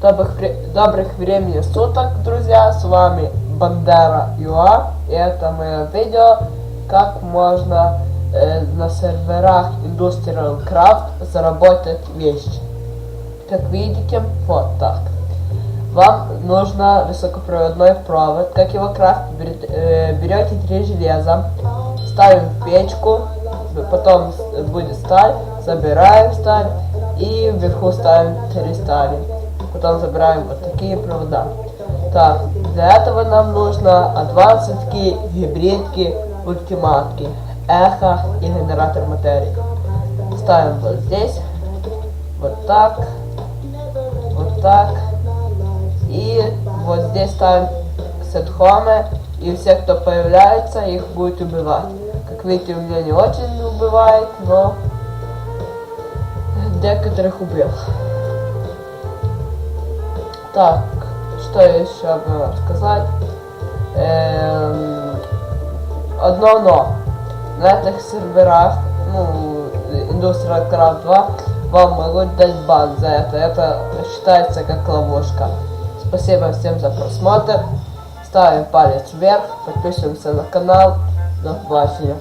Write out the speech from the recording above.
Добрых, добрых времени суток, друзья! С вами Бандера ЮА. И это мое видео, как можно э, на серверах Industrial Craft заработать вещи. Как видите, вот так. Вам нужно высокопроводной провод. Как его крафтить? Берет- э, Берете три железа, ставим в печку, потом будет сталь, забираем сталь и вверху ставим три стали. Потом забираем вот такие провода. Так, для этого нам нужно адвансовки, гибридки, ультиматки, эхо и генератор материи. Ставим вот здесь, вот так, вот так. И вот здесь ставим сетхомы, и все, кто появляется, их будет убивать. Как видите, у меня не очень убивает, но некоторых убил. Так, что еще бы рассказать? Эм, одно но. На этих серверах, ну, Industrial Craft 2, вам могут дать бан за это. Это считается как ловушка. Спасибо всем за просмотр. Ставим палец вверх, подписываемся на канал. До побачення.